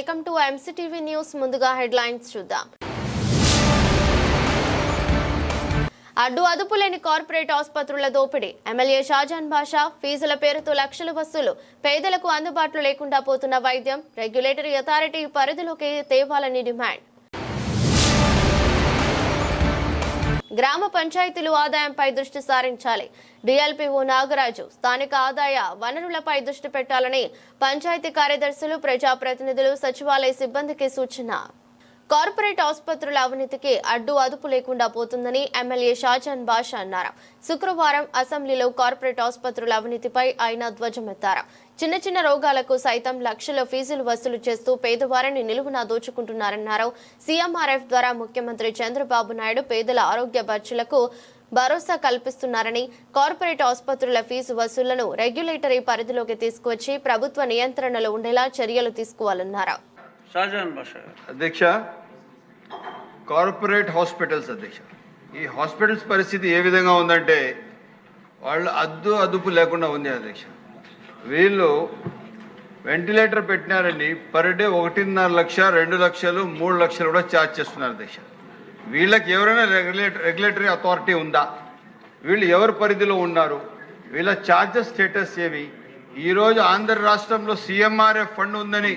Welcome to MCTV news ముందుగా headlines చూద్దాం. అడ్డు అదుపు లేని కార్పొరేట్ ఆసుపత్రుల దోపిడీ. ఎమ్మెల్యే షాజాన్ బాషా ఫీజుల పేరుతో లక్షల వసూలు. పేదలకు అందుబాటులో లేకుండా పోతున్న వైద్యం. రెగ్యులేటరీ అథారిటీ పరిధిలోకి తేవాలని డిమాండ్. గ్రామ పంచాయతీలు ఆదాయంపై దృష్టి సారించాలి. డిఎల్పిఓ నాగరాజు స్థానిక ఆదాయ వనరులపై దృష్టి పెట్టాలని పంచాయతీ కార్యదర్శులు ప్రజాప్రతినిధులు సచివాలయ సిబ్బందికి సూచన. కార్పొరేట్ ఆసుపత్రుల అవినీతికి అడ్డు అదుపు లేకుండా పోతుందని ఎమ్మెల్యే షాజాన్ బాషా అన్నారు. శుక్రవారం అసెంబ్లీలో కార్పొరేట్ ఆసుపత్రుల అవినీతిపై ఆయన ధ్వజమెత్తారు. చిన్న చిన్న రోగాలకు సైతం లక్షల ఫీజులు వసూలు చేస్తూ పేదవారిని నిలువున దోచుకుంటున్నారన్నారు. సీఎంఆర్ఎఫ్ ద్వారా ముఖ్యమంత్రి చంద్రబాబు నాయుడు పేదల ఆరోగ్య ఖర్చులకు భరోసా కల్పిస్తున్నారని కార్పొరేట్ ఆసుపత్రుల ఫీజు వసూళ్ళను రెగ్యులేటరీ పరిధిలోకి తీసుకువచ్చి ప్రభుత్వ నియంత్రణలో ఉండేలా చర్యలు తీసుకోవాలన్నారు. షాజాన్ బాషా గారు. అధ్యక్ష కార్పొరేట్ హాస్పిటల్స్ అధ్యక్ష. ఈ హాస్పిటల్స్ పరిస్థితి ఏ విధంగా ఉందంటే వాళ్ళు అద్దు అదుపు లేకుండా ఉంది అధ్యక్ష. వీళ్ళు వెంటిలేటర్ పెట్టినారని పర్ డే ఒకటిన్నర లక్ష రెండు లక్షలు మూడు లక్షలు కూడా ఛార్జ్ చేస్తున్నారు అధ్యక్ష. వీళ్ళకి ఎవరైనా రెగ్యులేటర్ రెగ్యులేటరీ అథారిటీ ఉందా? వీళ్ళు ఎవరి పరిధిలో ఉన్నారు? వీళ్ళ ఛార్జెస్ స్టేటస్ ఏమి ఈరోజు ఆంధ్ర రాష్ట్రంలో సీఎంఆర్ఎఫ్ ఫండ్ ఉందని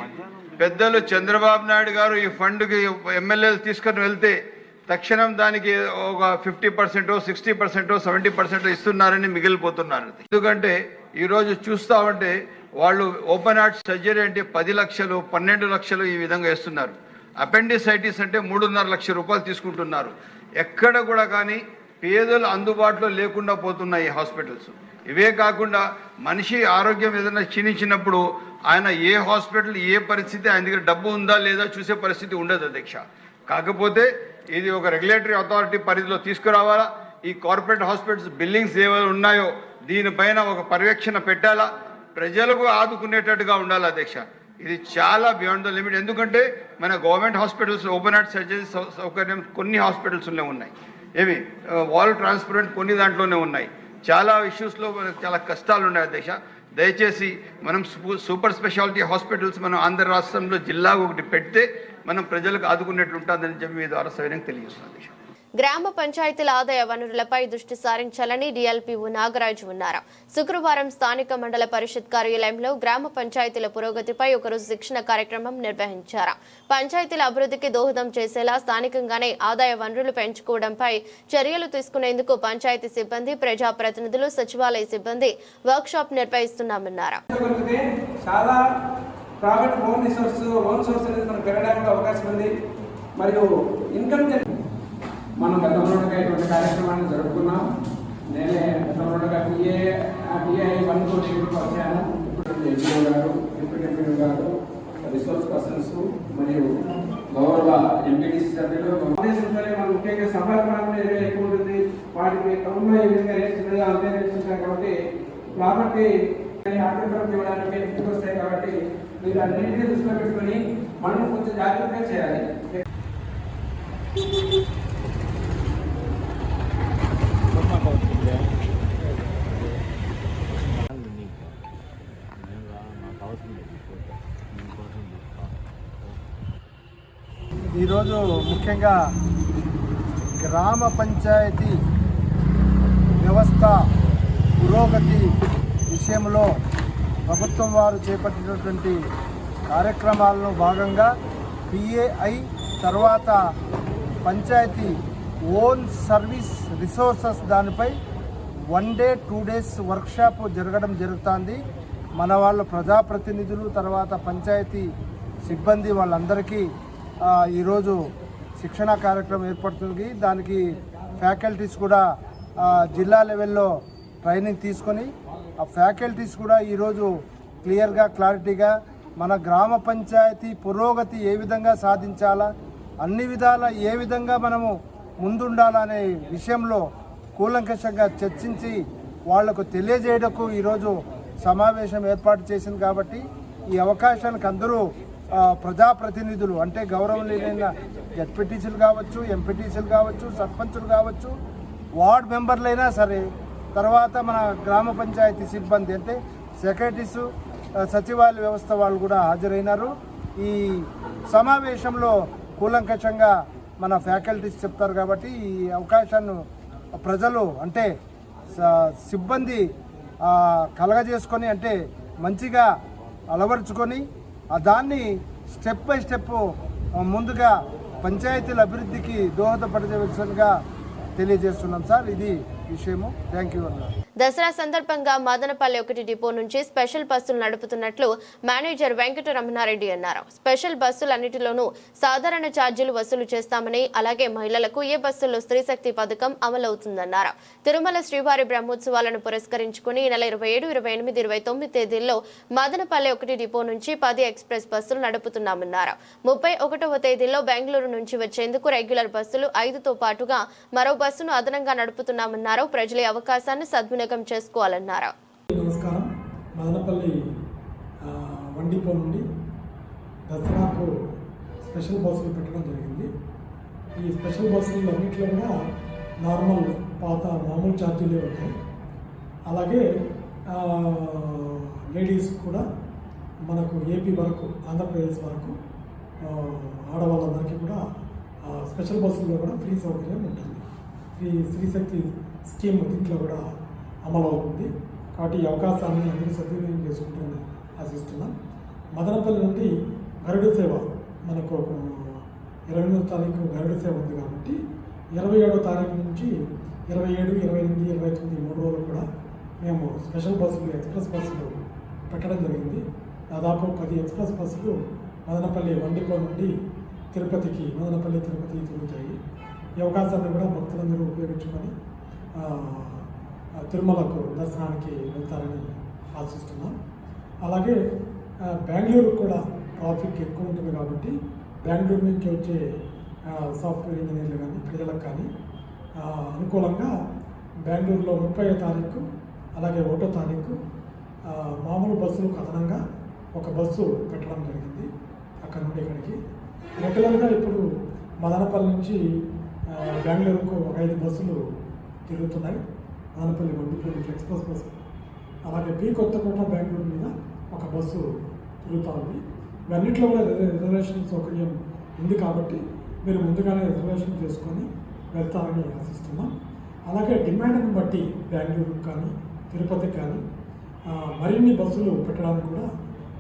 పెద్దలు చంద్రబాబు నాయుడు గారు ఈ ఫండ్కి ఎమ్మెల్యేలు తీసుకొని వెళ్తే తక్షణం దానికి ఒక ఫిఫ్టీ పర్సెంటో సిక్స్టీ పర్సెంటో సెవెంటీ పర్సెంటో ఇస్తున్నారని మిగిలిపోతున్నారు. ఎందుకంటే ఈరోజు చూస్తా ఉంటే వాళ్ళు ఓపెన్ హార్ట్ సర్జరీ అంటే పది లక్షలు పన్నెండు లక్షలు ఈ విధంగా ఇస్తున్నారు అపెండిసైటిస్ అంటే మూడున్నర లక్ష రూపాయలు తీసుకుంటున్నారు. ఎక్కడ కూడా కానీ పేదలు అందుబాటులో లేకుండా పోతున్నాయి హాస్పిటల్స్. ఇవే కాకుండా మనిషి ఆరోగ్యం ఏదైనా క్షీణించినప్పుడు ఆయన ఏ హాస్పిటల్ ఏ పరిస్థితి ఆయన దగ్గర డబ్బు ఉందా లేదా చూసే పరిస్థితి ఉండదు అధ్యక్ష. కాకపోతే ఇది ఒక రెగ్యులేటరీ అథారిటీ పరిధిలో తీసుకురావాలా? ఈ కార్పొరేట్ హాస్పిటల్స్ బిల్డింగ్స్ ఏవైనా ఉన్నాయో దీనిపైన ఒక పర్యవేక్షణ పెట్టాలా? ప్రజలకు ఆదుకునేటట్టుగా ఉండాలి అధ్యక్ష? ఇది చాలా బియాండ్ ద లిమిట్ ఎందుకంటే మన government hospitals open heart surgery సౌకర్యం కొన్ని హాస్పిటల్స్లో ఉన్నాయి. ఏమి వాల్ ట్రాన్స్పరెంట్ కొన్ని దాంట్లోనే ఉన్నాయి. చాలా ఇష్యూస్లో మనకు చాలా కష్టాలు ఉన్నాయి దేశ. దయచేసి మనం సూపర్ స్పెషాలిటీ హాస్పిటల్స్ మనం ఆంధ్ర రాష్ట్రంలో జిల్లా ఒకటి పెడితే మనం ప్రజలకు ఆదుకునేట్లు ఉంటుందని చెప్పి మీ ద్వారా సవినంగా తెలియజేస్తున్నాను. దేశం గ్రామ పంచాయతీల ఆదాయ వనరులపై దృష్టి సారించాలని డిఎల్పీఓ నాగరాజు ఉన్నారు. శుక్రవారం స్థానిక మండల పరిషత్ కార్యాలయంలో గ్రామ పంచాయతీల పురోగతిపై ఒకరోజు శిక్షణ కార్యక్రమం నిర్వహించారు. పంచాయతీల అభివృద్ధికి దోహదం చేసేలా స్థానికంగానే ఆదాయ వనరులు పెంచుకోవడంపై చర్యలు తీసుకునేందుకు పంచాయతీ సిబ్బంది ప్రజాప్రతినిధులు సచివాలయ సిబ్బంది workshop నిర్వహిస్తున్నామన్నారు. Private own resource own source అనేది మనకు పెరగడానికి అవకాశం ఉంది. మరియు ఇన్కమ్ మనం గతంలో ఇటువంటి కార్యక్రమాన్ని జరుపుకున్నాం. నేనే గతంలో పిఏ టీఐ వన్ కోటి వచ్చాను. ఇప్పుడు ఎంపీఓ గారు డిప్యూటీ ఎంపీఓ గారు రిసోర్స్ పర్సన్స్ మరియు గౌరవ ఎంపీటీసీ సభ్యులు ఆదేశంతోనే మనం ముఖ్యంగా సభాపరంగా ఏరియా ఎక్కువ ఉంటుంది. వాటికి టౌన్లో ఏ విధంగా రేట్స్ ఉన్నాయో అంతే రేట్స్ ఉంటాయి కాబట్టి ప్రాపర్టీ ఆటోగ్రాఫ్ ఇవ్వడానికి ఎందుకు వస్తాయి కాబట్టి మీరు అన్నింటినీ దృష్టిలో పెట్టుకొని మనం కొంచెం జాగ్రత్తగా చేయాలి. ముఖ్యంగా గ్రామ పంచాయతీ వ్యవస్థ పురోగతి విషయంలో ప్రభుత్వం వారు చేపట్టినటువంటి కార్యక్రమాలలో భాగంగా పిఏఐ తర్వాత పంచాయతీ ఓన్ సర్వీస్ రిసోర్సెస్ దానిపై one day two days workshop జరగడం జరుగుతుంది. మన వాళ్ళ ప్రజాప్రతినిధులు తర్వాత పంచాయతీ సిబ్బంది వాళ్ళందరికీ ఈరోజు శిక్షణ కార్యక్రమం ఏర్పడుతుంది. దానికి ఫ్యాకల్టీస్ కూడా జిల్లా లెవెల్లో ట్రైనింగ్ తీసుకొని ఆ ఫ్యాకల్టీస్ కూడా ఈరోజు క్లియర్గా క్లారిటీగా మన గ్రామ పంచాయతీ పురోగతి ఏ విధంగా సాధించాలా అన్ని విధాల ఏ విధంగా మనము ముందుండాలనే విషయంలో కూలంకషంగా చర్చించి వాళ్ళకు తెలియజేయడకు ఈరోజు సమావేశం ఏర్పాటు చేసింది కాబట్టి ఈ అవకాశానికి అందరూ ప్రజాప్రతినిధులు అంటే గౌరవనీయులైన జడ్పీటీసీలు కావచ్చు ఎంపీటీసీలు కావచ్చు సర్పంచులు కావచ్చు వార్డ్ మెంబర్లైనా సరే తర్వాత మన గ్రామ పంచాయతీ సిబ్బంది అంటే సెక్రటరీసు సచివాలయ వ్యవస్థ వాళ్ళు కూడా హాజరైనారు. ఈ సమావేశంలో కూలంకషంగా మన ఫ్యాకల్టీస్ చెప్తారు కాబట్టి ఈ అవకాశాన్ని ప్రజలు అంటే స- సిబ్బంది కలగజేసుకొని అంటే మంచిగా అలవరుచుకొని దాన్ని స్టెప్ బై స్టెప్ ముందుగా పంచాయతీల అభివృద్ధికి దోహదపడవలసిందిగా తెలియజేస్తున్నాం సార్. ఇది విషయము. థ్యాంక్ యూ అన్నారు దసరా సందర్భంగా మదనపల్లి ఒకటి డిపో నుంచి స్పెషల్ బస్సులు నడుపుతున్నట్లు మేనేజర్ వెంకటరమణారెడ్డి అన్నారు. స్పెషల్ బస్సులన్నిటిలోనూ సాధారణ ఛార్జీలు వసూలు చేస్తామని అలాగే మహిళలకు ఏ బస్సుల్లో స్త్రీశక్తి పథకం అమలవుతుందన్నారు. తిరుమల శ్రీవారి బ్రహ్మోత్సవాలను పురస్కరించుకుని ఈ నెల ఇరవై ఏడు ఇరవై ఎనిమిది ఇరవై తొమ్మిది తేదీల్లో మదనపల్లి ఒకటి డిపో నుంచి పది ఎక్స్ప్రెస్ బస్సులు నడుపుతున్నామన్నారు. ముప్పై ఒకటవ తేదీలో బెంగళూరు నుంచి వచ్చేందుకు రెగ్యులర్ బస్సులు ఐదుతో పాటుగా మరో బస్సును అదనంగా నడుపుతున్నామన్నారు. ప్రజల అవకాశాన్ని సద్వినియోగం చేసుకోవాలన్నారు? నమస్కారం. మదనపల్లి వండిపో నుండి దసరాకు స్పెషల్ బస్సులు పెట్టడం జరిగింది. ఈ స్పెషల్ బస్సులు అన్నింటిలో కూడా నార్మల్ పాత మామూలు ఛార్జీలే ఉంటాయి. అలాగే లేడీస్ కూడా మనకు ఏపీ వరకు ఆంధ్రప్రదేశ్ వరకు ఆడవాళ్ళందరికీ కూడా స్పెషల్ బస్సుల్లో కూడా ఫ్రీ సౌకర్యం ఉంటుంది. ఈ స్త్రీశక్తి స్కీమ్ దీంట్లో కూడా అమలు అవుతుంది కాబట్టి ఈ అవకాశాన్ని అందరూ సద్వినియోగం చేసుకుంటారని ఆశిస్తున్నాం మదనపల్లి నుండి గరుడు సేవ మనకు ఒక ఇరవై ఎనిమిదో తారీఖు గరుడు సేవ ఉంది కాబట్టి ఇరవై ఏడో తారీఖు నుంచి ఇరవై ఏడు ఇరవై ఎనిమిది ఇరవై తొమ్మిది మూడు రోజులు కూడా మేము స్పెషల్ బస్సులు ఎక్స్ప్రెస్ బస్సులు పెట్టడం జరిగింది. దాదాపు పది ఎక్స్ప్రెస్ బస్సులు మదనపల్లి వండిపో నుండి తిరుపతికి మదనపల్లి తిరుపతికి తిరుగుతాయి. ఈ అవకాశాన్ని కూడా భక్తులందరూ ఉపయోగించుకొని తిరుమలకు దర్శనానికి వెళ్తారని ఆశిస్తున్నాం. అలాగే బెంగళూరు కూడా ట్రాఫిక్ ఎక్కువ ఉంటుంది కాబట్టి బెంగళూరు నుంచి వచ్చే సాఫ్ట్వేర్ ఇంజనీర్లు కానీ ప్రజలకు కానీ అనుకూలంగా బెంగళూరులో ముప్పై తారీఖు అలాగే ఒకటో తారీఖు మామూలు బస్సులకు అదనంగా ఒక బస్సు పెట్టడం జరిగింది అక్కడ నుండి ఇక్కడికి. రెగ్యులర్గా ఇప్పుడు మదనపల్లి నుంచి బెంగళూరుకు ఒక ఐదు బస్సులు తిరుగుతున్నాయి. ఆనపల్లి వండిపల్లి ఎక్స్ప్రెస్ బస్సు అలాగే పీ కొత్తకోట బెంగళూరు మీద ఒక బస్సు తిరుగుతూ ఉంది. ఇవన్నిట్లో కూడా రిజర్వేషన్ సౌకర్యం ఉంది కాబట్టి మీరు ముందుగానే రిజర్వేషన్ చేసుకొని వెళ్తారని ఆశిస్తున్నాం. అలాగే డిమాండ్ని బట్టి బెంగళూరుకు కానీ తిరుపతికి కానీ మరిన్ని బస్సులు పెట్టడానికి కూడా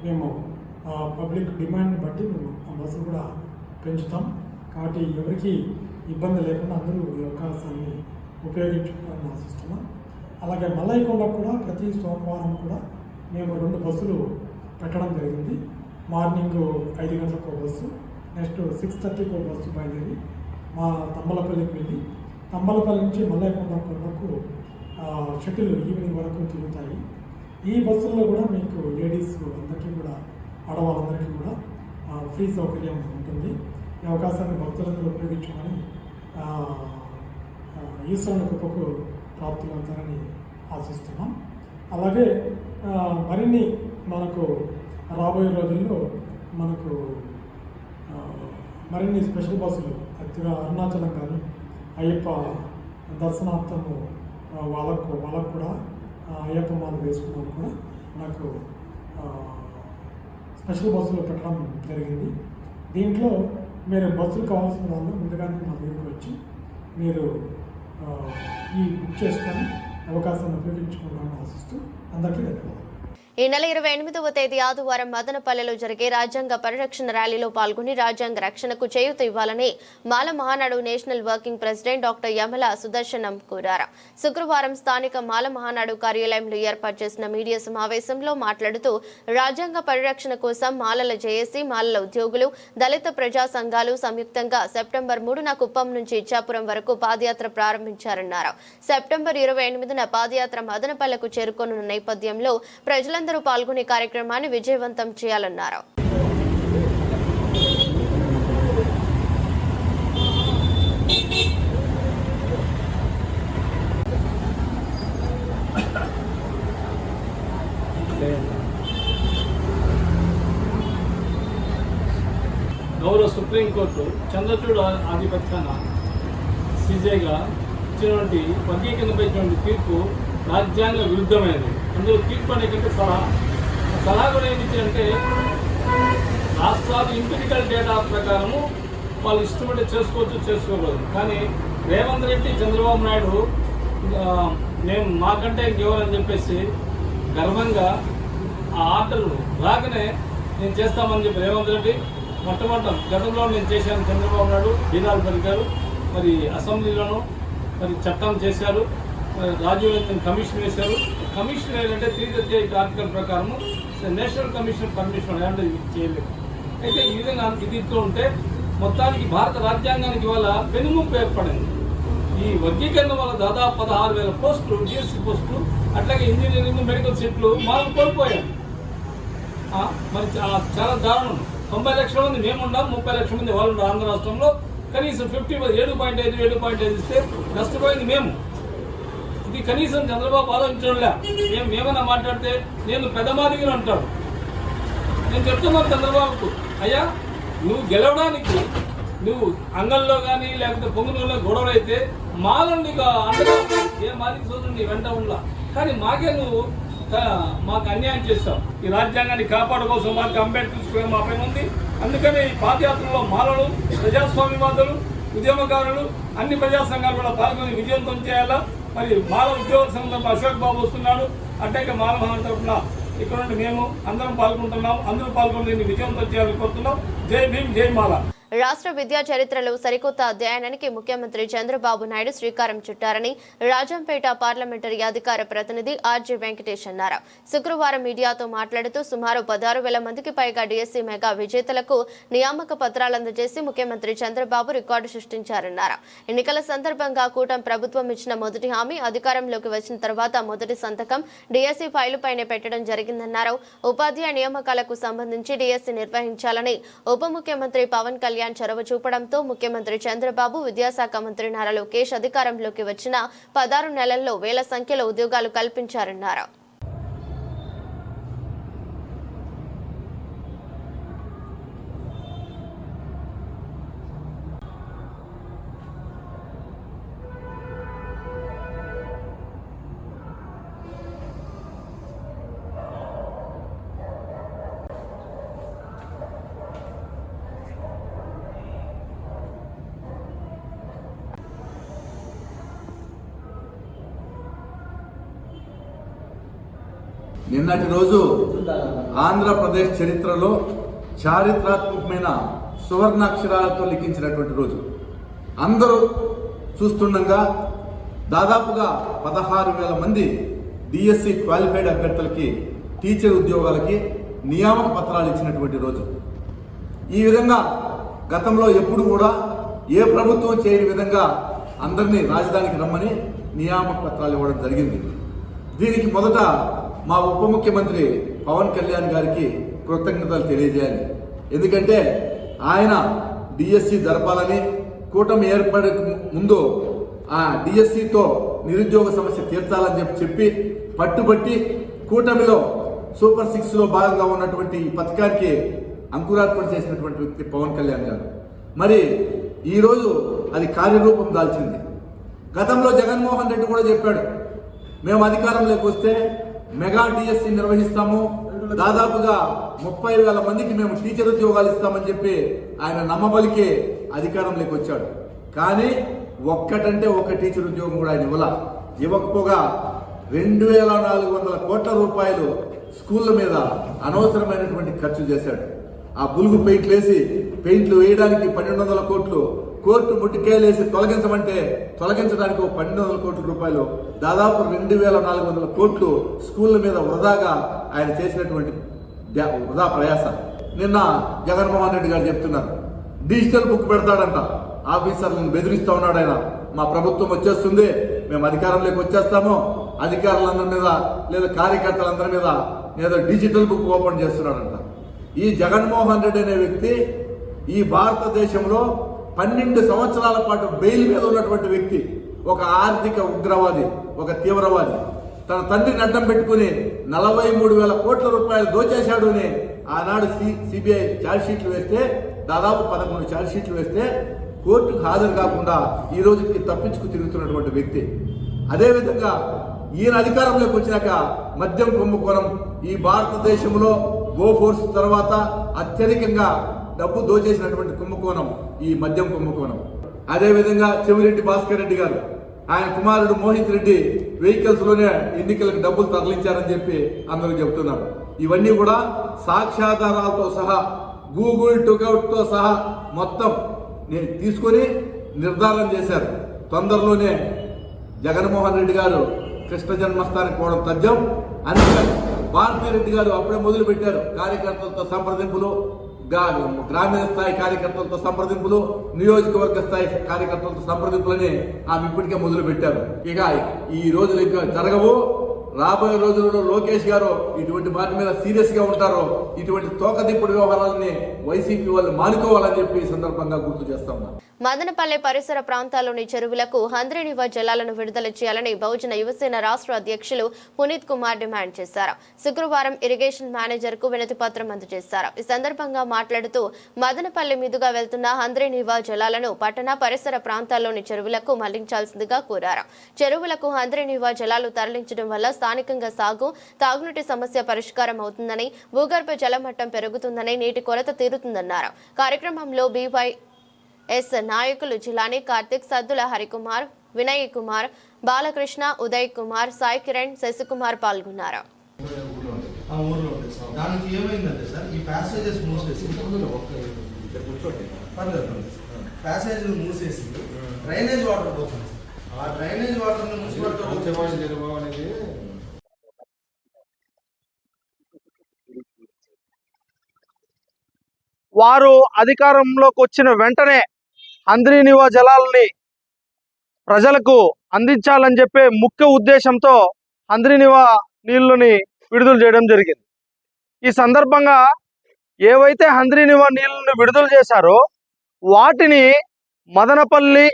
మేము పబ్లిక్ డిమాండ్ని బట్టి మేము ఆ బస్సులు కూడా పెంచుతాం. కాబట్టి ఎవరికి ఇబ్బంది లేకుండా అందరూ ఈ అవకాశాన్ని ఉపయోగించుకోవాలని ఆశిస్తున్నాం అలాగే మల్లయ్యకొండకు కూడా ప్రతి సోమవారం కూడా మేము రెండు బస్సులు పెట్టడం జరిగింది. మార్నింగ్ ఐదు గంటలకు ఒక బస్సు నెక్స్ట్ సిక్స్ థర్టీకి ఒక బస్సు బయలుదేరి మా తమ్మలపల్లికి వెళ్ళి తమ్మలపల్లి నుంచి మల్లయ్యకొండ కొండకు షటిల్ ఈవినింగ్ వరకు తిరుగుతాయి. ఈ బస్సుల్లో కూడా మీకు లేడీస్ అందరికీ కూడా ఆడవాళ్ళందరికీ కూడా ఫ్రీ సౌకర్యం ఉంటుంది. ఈ అవకాశాన్ని భక్తులందరూ ఉపయోగించుకొని ఈశ్వరుని కృపకు ప్రాప్తులవుతారని ఆశిస్తున్నాం. అలాగే మరిన్ని మనకు రాబోయే రోజుల్లో మనకు మరిన్ని స్పెషల్ బస్సులు అతిగా అరుణాచలం కానీ అయ్యప్ప దర్శనార్థము వాళ్ళకు వాళ్ళకు కూడా అయ్యప్ప మాల వేసుకున్నాను కూడా నాకు స్పెషల్ బస్సులు పెట్టడం జరిగింది. దీంట్లో మీరు బస్సులు కావాల్సిన వాళ్ళు ముందుగానే మా దగ్గరికి వచ్చి మీరు ఈ బుక్ చేసుకొని అవకాశాన్ని ఉపయోగించుకోవాలని ఆశిస్తూ అందరికీ ధన్యవాదాలు. ఈ నెల ఇరవై ఎనిమిదవ తేదీ ఆదివారం మదనపల్లెలో జరిగే రాజ్యాంగ పరిరక్షణ ర్యాలీలో పాల్గొని రాజ్యాంగ రక్షణకు చేయూత ఇవ్వాలని Mala Mahanadu national working president doctor Yamala Sudarshanam కోరారు. శుక్రవారం స్థానిక మాల మహానాడు కార్యాలయంలో ఏర్పాటు చేసిన మీడియా సమావేశంలో మాట్లాడుతూ రాజ్యాంగ పరిరక్షణ కోసం మాలల జేఏసీ మాలల ఉద్యోగులు దళిత ప్రజా సంఘాలు సంయుక్తంగా సెప్టెంబర్ మూడున కుప్పం నుంచి ఇచ్చాపురం వరకు పాదయాత్ర ప్రారంభించారన్నారు. సెప్టెంబర్ ఇరవై ఎనిమిదిన పాదయాత్ర మదనపల్లెకు చేరుకోనున్న నేపథ్యంలో ప్రజల ప్రజలందరూ పాల్గొనే కార్యక్రమాన్ని విజయవంతం చేయాలన్నారు. గౌరవ సుప్రీంకోర్టు చంద్రచూడ ఆధిపత్యాన సీజేగా ఇచ్చినటువంటి వర్గీకరణపై తీర్పు రాజ్యాంగ విరుద్ధమైనది. అందులో తీర్పు అనేటువంటి సలహా. సలహా కూడా ఏమి ఇచ్చారంటే రాష్ట్రాలు ఇంపిరికల్ డేటా ప్రకారము వాళ్ళు ఇష్టపడి చేసుకోవచ్చు చేసుకోకూడదు. కానీ రేవంత్ రెడ్డి చంద్రబాబు నాయుడు మేము మాకంటే ఇంకెవరని చెప్పేసి గర్వంగా ఆ ఆర్డర్లు రాకనే నేను చేస్తామని చెప్పి రేవంత్ రెడ్డి మొట్టమొదట గతంలో నేను చేశాను చంద్రబాబు నాయుడు బీదాలు పలికారు మరి అసెంబ్లీలోనూ మరి చట్టం చేశారు మరి రాజీవ్ కమిషన్ వేశారు కమిషన్ ఏంటంటే త్రీ థర్టీ ఎయిట్ ఆర్టికల్ ప్రకారము నేషనల్ కమిషన్ పర్మిషన్ ఇది చేయలేదు. అయితే ఈ విధంగా దీంట్లో ఉంటే మొత్తానికి భారత రాజ్యాంగానికి వల్ల పెనుముప్పు ఏర్పడింది. ఈ వర్గీకరణ వల్ల దాదాపు పదహారు వేల పోస్టులు డిఎస్సి పోస్టులు అట్లాగే ఇంజనీరింగ్ మెడికల్ సీట్లు మనం కోల్పోయాం మరి చాలా దారుణం. తొంభై లక్షల మంది మేము ముప్పై లక్షల మంది వాళ్ళు ఉన్నారు ఆంధ్ర రాష్ట్రంలో. కనీసం ఫిఫ్టీ ఏడు పాయింట్ ఐదు ఏడు పాయింట్ ఐదు ఇస్తే నష్టపోయింది మేము. ఇది కనీసం చంద్రబాబు ఆలోచించడంలే. మేము ఏమైనా మాట్లాడితే నేను పెదమాదిగిన అంటాడు నేను చెప్తున్నాను చంద్రబాబుకు అయ్యా నువ్వు గెలవడానికి నువ్వు అంగంలో కానీ లేకపోతే పొంగులలో గొడవలు అయితే మాలో నీకు అండగా ఏ మాదిరి సోదరు నీ వెంట ఉండా కానీ మాకే నువ్వు మాకు అన్యాయం చేస్తావు ఈ రాజ్యాంగాన్ని కాపాడుకోసం మాకు అంబేద్కర్ స్క్వేర్ మా పైన ఉంది. అందుకని ఈ పాదయాత్రలో మాలలు ప్రజాస్వామ్యవాదులు ఉద్యమకారులు అన్ని ప్రజా సంఘాలు కూడా పాల్గొని విజయవంతం చేయాలా? మరి మాల ఉద్యోగ సందర్భంగా అశోక్ బాబు వస్తున్నాడు. అట్లాగే మాల మహాన్ తరఫున ఇక్కడ నుండి మేము అందరం పాల్గొంటున్నాం అందరూ పాల్గొని దీన్ని విజయవంతం చేయాలని కోరుతున్నాం. జై భీమ్ జై మాల. రాష్ట్ర విద్యా చరిత్రలో సరికొత్త అధ్యయనానికి ముఖ్యమంత్రి చంద్రబాబు నాయుడు శ్రీకారం చుట్టారని రాజంపేట పార్లమెంటరీ అధికార ప్రతినిధి ఆర్జీ వెంకటేష్ అన్నారు. శుక్రవారం మీడియాతో మాట్లాడుతూ సుమారు పదహారు వేల మందికి పైగా డిఎస్సీ మెగా విజేతలకు నియామక పత్రాలు అందజేసి ముఖ్యమంత్రి చంద్రబాబు రికార్డు సృష్టించారన్నారు. ఎన్నికల సందర్భంగా కూటమి ప్రభుత్వం ఇచ్చిన మొదటి హామీ అధికారంలోకి వచ్చిన తర్వాత మొదటి సంతకం డిఎస్సీ ఫైలుపైనే పెట్టడం జరిగిందన్నారు. ఉపాధ్యాయ నియామకాలకు సంబంధించి డిఎస్సీ నిర్వహించాలని ఉప ముఖ్యమంత్రి పవన్ కళ్యాణ్ చొరవ చూపడంతో ముఖ్యమంత్రి చంద్రబాబు విద్యాశాఖ మంత్రి నారా లోకేష్ అధికారంలోకి వచ్చిన పదహారు నెలల్లో వేల సంఖ్యలో ఉద్యోగాలు కల్పించారన్నారు. నిన్నటి రోజు ఆంధ్రప్రదేశ్ చరిత్రలో చారిత్రాత్మకమైన సువర్ణాక్షరాలతో లిఖించినటువంటి రోజు. అందరూ చూస్తుండగా దాదాపుగా పదహారు వేల మంది డిఎస్సి క్వాలిఫైడ్ అభ్యర్థులకి టీచర్ ఉద్యోగాలకి నియామక పత్రాలు ఇచ్చినటువంటి రోజు. ఈ విధంగా గతంలో ఎప్పుడు కూడా ఏ ప్రభుత్వం చేయని విధంగా అందరినీ రాజధానికి రమ్మని నియామక పత్రాలు ఇవ్వడం జరిగింది. దీనికి మొదట మా ఉప ముఖ్యమంత్రి పవన్ కళ్యాణ్ గారికి కృతజ్ఞతలు తెలియజేయాలి. ఎందుకంటే ఆయన డిఎస్సి జరపాలని కూటమి ఏర్పడే ముందు ఆ డిఎస్సితో నిరుద్యోగ సమస్య తీర్చాలని చెప్పి చెప్పి పట్టుబట్టి కూటమిలో సూపర్ సిక్స్లో భాగంగా ఉన్నటువంటి ఈ పథకానికి అంకురార్పణ చేసినటువంటి వ్యక్తి పవన్ కళ్యాణ్ గారు. మరి ఈరోజు అది కార్యరూపం దాల్చింది. గతంలో జగన్మోహన్ రెడ్డి కూడా చెప్పాడు మేము అధికారంలోకి వస్తే మెగా డిఎస్సి నిర్వహిస్తాము. దాదాపుగా ముప్పై వేల మందికి మేము టీచర్ ఉద్యోగాలు ఇస్తామని చెప్పి ఆయన నమ్మబలికే అధికారంలోకి వచ్చాడు కానీ ఒక్కటంటే ఒక్క టీచర్ ఉద్యోగం కూడా ఆయన ఇవ్వాల. ఇవ్వకపోగా రెండు వేల నాలుగు వందల కోట్ల రూపాయలు స్కూళ్ళ మీద అనవసరమైనటువంటి ఖర్చు చేశాడు. ఆ బులుగు పెయింట్లు వేసి పెయింట్లు వేయడానికి పన్నెండు వందల కోట్లు కోర్టు ముట్టికేలేసి తొలగించమంటే తొలగించడానికి ఒక పన్నెండు వందల కోట్ల రూపాయలు దాదాపు రెండు వేల నాలుగు వందల కోట్లు స్కూళ్ళ మీద వృధాగా ఆయన చేసినటువంటి వృధా ప్రయాస. నిన్న జగన్మోహన్ రెడ్డి గారు చెప్తున్నారు. Digital book పెడతాడంట. ఆఫీసర్లను బెదిరిస్తూ ఉన్నాడు ఆయన. మా ప్రభుత్వం వచ్చేస్తుంది మేము అధికారంలోకి వచ్చేస్తాము. అధికారులందరి మీద లేదా కార్యకర్తలందరి మీద లేదా డిజిటల్ బుక్ ఓపెన్ చేస్తున్నాడంట. ఈ జగన్మోహన్ రెడ్డి అనే వ్యక్తి ఈ భారతదేశంలో పన్నెండు సంవత్సరాల పాటు బెయిల్ మీద ఉన్నటువంటి వ్యక్తి ఒక ఆర్థిక ఉగ్రవాది ఒక తీవ్రవాది. తన తండ్రిని అడ్డం పెట్టుకుని నలభై మూడు వేల కోట్ల రూపాయలు దోచేశాడు అని ఆనాడు సి సిబిఐ ఛార్జ్షీట్లు వేస్తే దాదాపు పదకొండు ఛార్జ్షీట్లు వేస్తే కోర్టుకు హాజరు కాకుండా ఈ రోజుకి తప్పించుకు తిరుగుతున్నటువంటి వ్యక్తి. అదేవిధంగా ఈయన అధికారంలోకి వచ్చినాక మద్యం కుంభకోణం ఈ భారతదేశంలో గోఫోర్స్ తర్వాత అత్యధికంగా డబ్బు దోచేసినటువంటి కుంభకోణం ఈ మద్యం కుంభకోణం. అదేవిధంగా చెవిరెడ్డి భాస్కర్ రెడ్డి గారు ఆయన కుమారుడు మోహిత్ రెడ్డి వెహికల్స్లోనే ఎన్నికలకు డబ్బులు తరలించారని చెప్పి అందరూ చెబుతున్నారు. ఇవన్నీ కూడా సాక్ష్యాధారాలతో సహా గూగుల్ టుకౌట్తో సహా మొత్తం నేను తీసుకొని నిర్ధారణ చేశారు. తొందరలోనే జగన్మోహన్ రెడ్డి గారు కృష్ణ జన్మస్థానికి పోవడం తథ్యం. అని భారతీ రెడ్డి గారు అప్పుడే మొదలు పెట్టారు కార్యకర్తలతో సంప్రదింపులు. గ్రామీణ స్థాయి కార్యకర్తలతో సంప్రదింపులు నియోజకవర్గ స్థాయి కార్యకర్తలతో సంప్రదింపులని ఆమె ఇప్పటికే మొదలు పెట్టారు ఇక ఈ రోజులు ఇంకా జరగవు. రాబోయే రోజుల్లో లోకేష్ గారు ఇటువంటి వాటి మీద సీరియస్గా ఉంటారో ఇటువంటి తోకదిప్పుడు వ్యవహారాలని వైసీపీ వాళ్ళు మానుకోవాలని చెప్పి సందర్భంగా గుర్తు చేస్తాం మదనపల్లె పరిసర ప్రాంతాల్లోని చెరువులకు హంద్రీనివా జలాలను విడుదల చేయాలని బహుజన యువసేన రాష్ట్ర అధ్యక్షులు పునీత్ కుమార్ డిమాండ్ చేశారు. శుక్రవారం ఇరిగేషన్ మేనేజర్కు వినతి పత్రం అందజేశారు. ఈ సందర్భంగా మాట్లాడుతూ మదనపల్లె మీదుగా వెళ్తున్న హంద్రీనివా జలాలను పట్టణ పరిసర ప్రాంతాల్లోని చెరువులకు మళ్ళించాల్సిందిగా కోరారు. చెరువులకు హంద్రీనివా జలాలు తరలించడం వల్ల స్థానికంగా సాగు తాగునీటి సమస్య పరిష్కారం అవుతుందని భూగర్భ జలమట్టం పెరుగుతుందని నీటి కొరత తీరుతుందన్నారు. కార్యక్రమంలో బీవై ఎస్ నాయకులు జిలాని కార్తిక్ సద్దుల హరికుమార్ వినయ్ కుమార్ బాలకృష్ణ ఉదయ్ కుమార్ సాయి కిరణ్ శశికుమార్ పాల్గొన్నారు. ఆ ఊర్లో ఉంటుంది సార్. దానికి ఏమైందంటే సార్ ఈ ప్యాసేజెస్ మూసేసి పర్లేదు ప్యాసేజ్ మూసేసి డ్రైనేజ్ వాటర్ పోతుంది సార్. ఆ డ్రైనేజ్ వాటర్ మున్సిపాలిటీ వారు అధికారంలోకి వచ్చిన వెంటనే అంద్రీనివా జలాలని ప్రజలకు అందించాలని చెప్పే ముఖ్య ఉద్దేశంతో అంద్రీనివా నీళ్ళని విడుదల చేయడం జరిగింది. ఈ సందర్భంగా ఏవైతే హంద్రీనివా నీళ్ళని విడుదల చేశారో వాటిని మదనపల్లి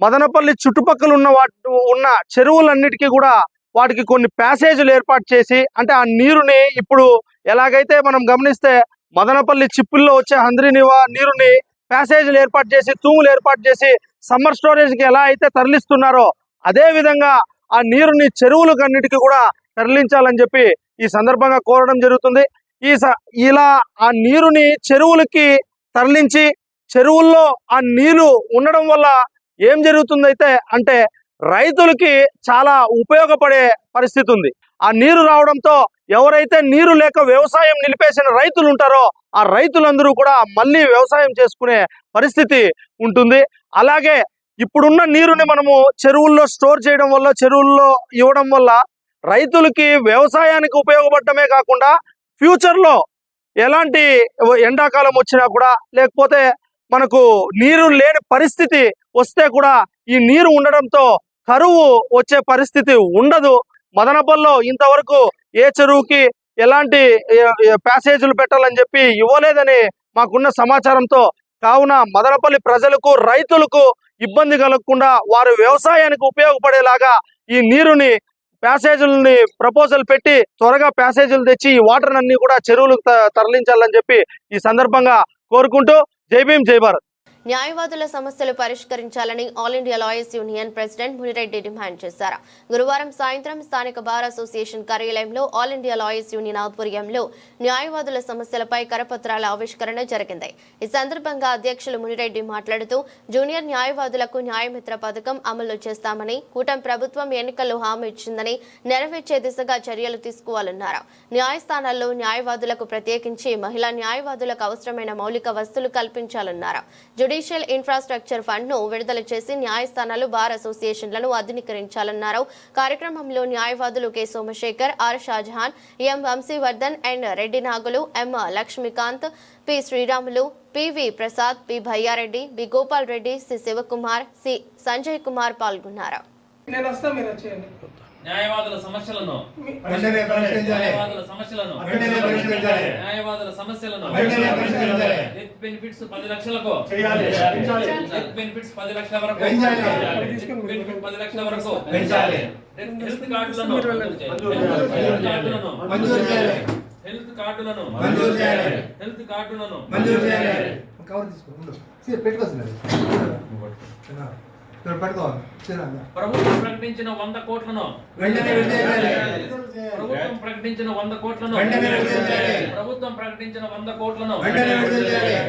మదనపల్లి చుట్టుపక్కల ఉన్న వాటి ఉన్న చెరువులన్నిటికీ కూడా వాటికి కొన్ని ప్యాసేజీలు ఏర్పాటు చేసి అంటే ఆ నీరుని ఇప్పుడు ఎలాగైతే మనం గమనిస్తే మదనపల్లి చిప్పుల్లో వచ్చే హంద్రీనివా నీరుని ప్యాసేజీలు ఏర్పాటు చేసి తూములు ఏర్పాటు చేసి సమ్మర్ స్టోరేజ్కి ఎలా అయితే తరలిస్తున్నారో అదే విధంగా ఆ నీరుని చెరువులు అన్నిటికీ కూడా తరలించాలని చెప్పి ఈ సందర్భంగా కోరడం జరుగుతుంది. ఈ స- ఇలా ఆ నీరుని చెరువులకి తరలించి చెరువుల్లో ఆ నీళ్ళు ఉండడం వల్ల ఏం జరుగుతుందైతే అంటే రైతులకి చాలా ఉపయోగపడే పరిస్థితి ఉంది. ఆ నీరు రావడంతో ఎవరైతే నీరు లేక వ్యవసాయం నిలిపేసిన రైతులు ఉంటారో ఆ రైతులందరూ కూడా మళ్ళీ వ్యవసాయం చేసుకునే పరిస్థితి ఉంటుంది. అలాగే ఇప్పుడున్న నీరుని మనము చెరువుల్లో స్టోర్ చేయడం వల్ల చెరువుల్లో ఇవ్వడం వల్ల రైతులకి వ్యవసాయానికి ఉపయోగపడటమే కాకుండా ఫ్యూచర్లో ఎలాంటి ఎండాకాలం వచ్చినా కూడా లేకపోతే మనకు నీరు లేని పరిస్థితి వస్తే కూడా ఈ నీరు ఉండడంతో కరువు వచ్చే పరిస్థితి ఉండదు. మదనపల్లో ఇంతవరకు ఏ చెరువుకి ఎలాంటి ప్యాసేజీలు పెట్టాలని చెప్పి ఇవ్వలేదని మాకున్న సమాచారంతో కావున మదనపల్లి ప్రజలకు రైతులకు ఇబ్బంది కలగకుండా వారి వ్యవసాయానికి ఉపయోగపడేలాగా ఈ నీరుని ప్యాసేజీలని ప్రపోజల్ పెట్టి త్వరగా ప్యాసేజీలు తెచ్చి ఈ వాటర్ అన్ని కూడా చెరువులకు త- తరలించాలని చెప్పి ఈ సందర్భంగా కోరుకుంటూ జై భీం జై భారత్. న్యాయవాదుల సమస్యలు పరిష్కరించాలని all India lawyers union president Munireddy demand చేశారు. గురువారం సాయంత్రం స్థానిక బార్ అసోసియేషన్ కార్యాలయంలో ఆల్ ఇండియా లాయర్స్ యూనియన్ ఆధ్వర్యంలో న్యాయవాదుల సమస్యలపై కరపత్రాల ఆవిష్కరణ జరిగింది. ఈ సందర్భంగా అధ్యక్షులు మునిరెడ్డి మాట్లాడుతూ జూనియర్ న్యాయవాదులకు న్యాయమిత్ర పథకం అమలు చేస్తామని కూటమి ప్రభుత్వం ఎన్నికల్లో హామీ ఇచ్చిందని నెరవేర్చే దిశగా చర్యలు తీసుకోవాలన్నారు. న్యాయస్థానాల్లో న్యాయవాదులకు ప్రత్యేకించి మహిళా న్యాయవాదులకు అవసరమైన మౌలిక వస్తువులు కల్పించాలన్నారు. జ్యుడిషియల్ ఇన్ఫ్రాస్ట్రక్చర్ ఫండ్ను విడుదల చేసి న్యాయస్థానాలు బార్ అసోసియేషన్లను ఆధునీకరించాలన్నారు. కార్యక్రమంలో న్యాయవాదులు K. Somashekar R. Shahjahan M. Vamshivardhan and Reddy Nagulu M. Lakshmikanth P. Sriramulu PV Prasad P. Bhayyareddy B. Gopal Reddy C. Shivakumar C. Sanjay Kumar పాల్గొన్నారు. న్యాయవాదుల సమస్యలను. న్యాయవాదుల సమస్యలను. న్యాయవాదుల సమస్యలను. డెత్ బెనిఫిట్స్ పది లక్షలకు. డెత్ బెనిఫిట్స్ పది లక్షల వరకు బెనిఫిట్ పది లక్షల వరకు పెంచాలి. హెల్త్ కార్డులను. హెల్త్ కార్డులను మంజూరు చేయాలి. హెల్త్ కార్డులను మంజూరు చేయాలి. హెల్త్ కార్డులను మంజూరు చేయాలి కవర్ తీసుకో పెట్టుకోవచ్చు ఇక్కడ చిన్న ప్రభుత్వం ప్రకటించిన వంద కోట్లను వెంటనే ప్రభుత్వం ప్రకటించిన వంద కోట్లను. ప్రభుత్వం ప్రకటించిన వంద కోట్లను.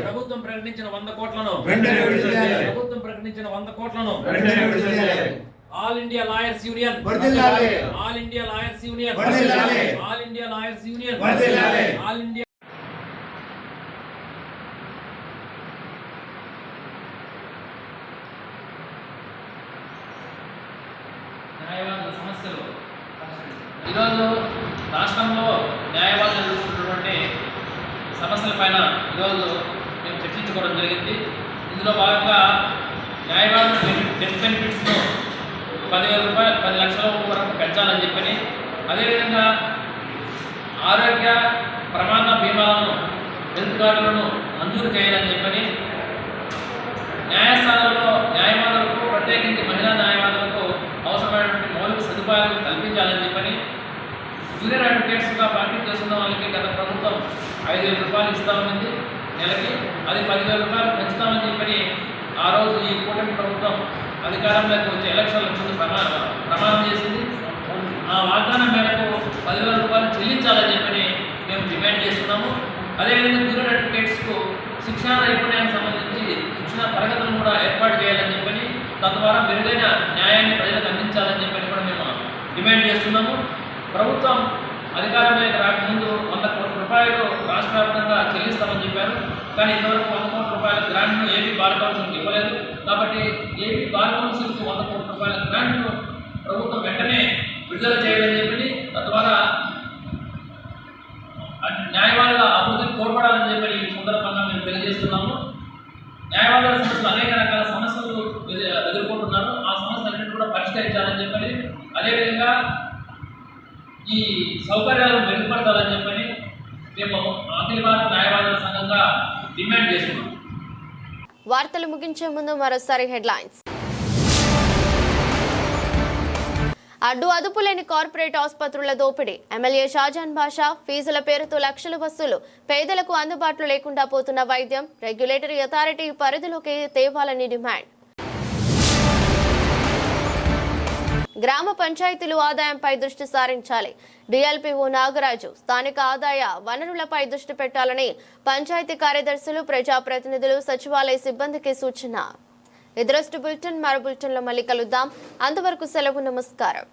ప్రభుత్వం ప్రకటించిన వంద కోట్లను. ప్రభుత్వం ప్రకటించిన వంద కోట్లను. All India lawyers union. All India lawyers union. All India lawyers union. All India న్యాయవాదుల సమస్యలు ఈరోజు రాష్ట్రంలో న్యాయవాదులు ఎదుర్కొంటున్నటువంటి సమస్యలపైన ఈరోజు మేము చర్చించుకోవడం జరిగింది. ఇందులో భాగంగా న్యాయవాదుల డెత్ బెనిఫిట్స్ను పదివేల రూపాయలు పది లక్షల వరకు పెంచాలని చెప్పని అదేవిధంగా ఆరోగ్య ప్రమాద బీమాలను హెల్త్ కార్డులను మంజూరు చేయాలని చెప్పని న్యాయస్థానంలో న్యాయవాదులకు ప్రత్యేకించి మహిళా న్యాయవాదులకు అవసరమైనటువంటి మౌలిక సదుపాయాలు కల్పించాలని చెప్పని జూనియర్ అడ్వకేట్స్గా ప్రాక్టీస్ చేస్తున్న వాళ్ళకి గత ప్రభుత్వం ఐదు వేల రూపాయలు ఇస్తామని నెలకి అది పదివేల రూపాయలు పెంచుతామని చెప్పని ఆ రోజు ఈ కూటమి ప్రభుత్వం అధికారంలోకి వచ్చే ఎలక్షన్ల ముందు ప్రమాణ ప్రమాణం చేసింది. ఆ వాగ్దానం మేరకు పదివేల రూపాయలు చెల్లించాలని చెప్పని మేము డిమాండ్ చేస్తున్నాము. అదేవిధంగా జూనియర్ అడ్వకేట్స్కు శిక్షణ నైపుణ్యానికి సంబంధించి శిక్షణ తరగతులను కూడా ఏర్పాటు చేయాలని చెప్పని తద్వారా మెరుగైన న్యాయాన్ని ప్రజలకు అందించాలని చెప్పని కూడా మేము డిమాండ్ చేస్తున్నాము. ప్రభుత్వం అధికారంలోకి రాకముందు వంద కోట్ల రూపాయలు రాష్ట్ర వ్యాప్తంగా చెల్లిస్తామని చెప్పారు. కానీ ఇంతవరకు వంద కోట్ల రూపాయల గ్రాంట్ను ఏపీ బార్ కౌన్సిల్కి ఇవ్వలేదు. కాబట్టి ఏపీ బార్ కౌన్సిల్కి వంద కోట్ల రూపాయల గ్రాంట్ను ప్రభుత్వం వెంటనే విడుదల చేయాలని చెప్పి తద్వారా న్యాయవాదుల అభివృద్ధికి తోడ్పడాలని చెప్పి ఈ సందర్భంగా మేము తెలియజేస్తున్నాము. న్యాయవాదుల సమస్యలు అనేక రకాల సమస్యలు ఎదు- ఎదుర్కొంటున్నారు. ఆ సమస్యలన్నింటినీ కూడా పరిష్కరించాలని చెప్పని అదేవిధంగా ఈ సౌకర్యాలు మెరుగుపరచాలని చెప్పని మేము అఖిల భారత న్యాయవాదుల సంఘంగా డిమాండ్ చేస్తున్నాం. వార్తలు ముగించే ముందు మరోసారి హెడ్లైన్స్. అడ్డు అదుపు లేని కార్పొరేట్ ఆసుపత్రుల దోపిడీ. ఎమ్మెల్యే షాజాన్ బాషా ఫీజుల పేరుతో లక్షల వసూలు పేదలకు అందుబాటులో లేకుండా పోతున్న వైద్యం రెగ్యులేటరీ అథారిటీ పరిధిలోకి తేవాలని డిమాండ్. గ్రామ పంచాయతీలు ఆదాయంపై దృష్టి సారించాలి. డిఎల్పిఓ నాగరాజు స్థానిక ఆదాయ వనరులపై దృష్టి పెట్టాలని పంచాయతీ కార్యదర్శులు ప్రజాప్రతినిధులు సచివాలయ సిబ్బందికి సూచన. ఎదురొస్ట్ బులెటిన్ మరో బులెటిన్లో మళ్ళీ కలుద్దాం. అంతవరకు సెలవు నమస్కారం.